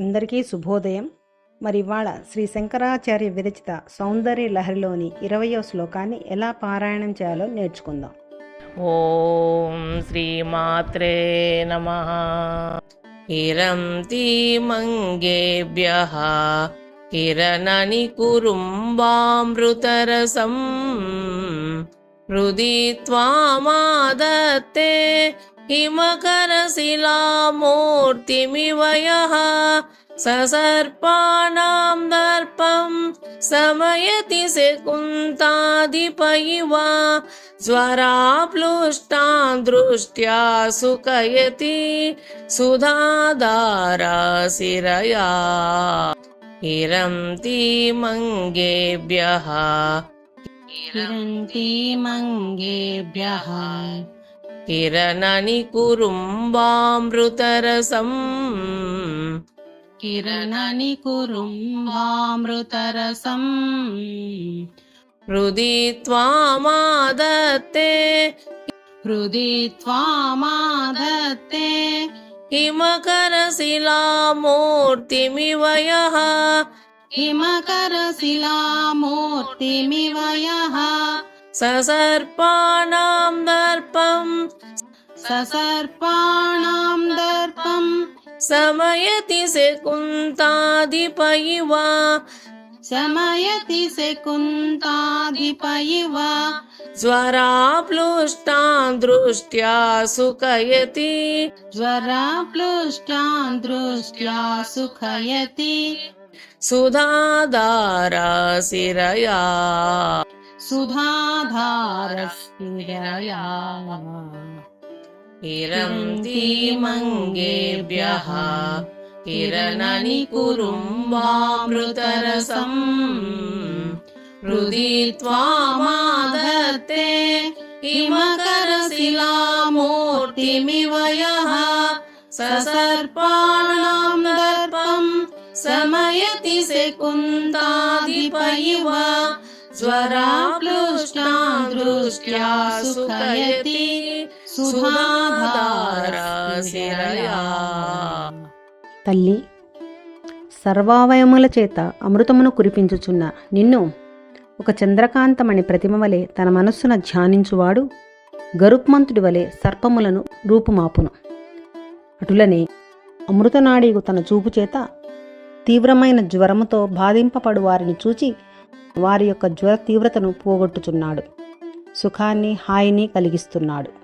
అందరికీ శుభోదయం. మరి ఇవాళ శ్రీ శంకరాచార్య విరచిత సౌందర్య లహరిలోని ఇరవయో శ్లోకాన్ని ఎలా పారాయణం చేయాలో నేర్చుకుందాం. ఓం శ్రీమాత్రే నమ. ఇరం మంగేభ్య. కిరణని కురుంబామృతరసం హృది త్వామాదత్తే हिमकरशिलामूर्तिमिव यः ससर्पाणां दर्पं समयति शकुन्ताधिप इव स्वराप्लुष्टाम् दृष्ट्या सुकयति सुधा हिरन्ति मङ्गेभ्यः। हिरन्ति मङ्गेभ्यः। किरणनि कुरुम्बामृतरसम् किरणनि कुरुम्बामृतरसम् हृदि त्वामादत्ते। हृदि त्वामादत्ते। हिमकरशिलामूर्तिमिव यः। हिमकरशिलामूर्तिमिव यः ससर्पाणां दर्पं ससर्पाणां दर्पम् समयति शकुन्ताधिप इव शमयति शकुन्ताधिप इव ज्वराप्लुष्टान् दृष्ट्या सुखयति ज्वराप्लुष्टान् दृष्ट्या सुखयति सुधाधारशिरयामङ्गेभ्यः किरणनि कुरुम् वामृतरसम् हृदि त्वामादत्ते किमकरशिलामूर्तिमिव यः ससर्पाणां दर्पम् समयति से कुन्दाधिप इव ज्वराप्लुष्टान् दृष्ट्या सुखयति सुधाधाराशिरया తల్లి సర్వావయముల చేత అమృతమును కురిపించుచున్న నిన్ను ఒక చంద్రకాంతమణి ప్రతిమ వలె తన మనస్సున ధ్యానించువాడు గరుత్మంతుడి వలె సర్పములను రూపుమాపును అటులనే అమృతనాడిగు తన చూపు చేత తీవ్రమైన జ్వరముతో బాధింపపడు వారిని చూచి వారి యొక్క జ్వర తీవ్రతను పోగొట్టుచున్నాడు. సుఖాన్ని హాయిని కలిగిస్తున్నాడు.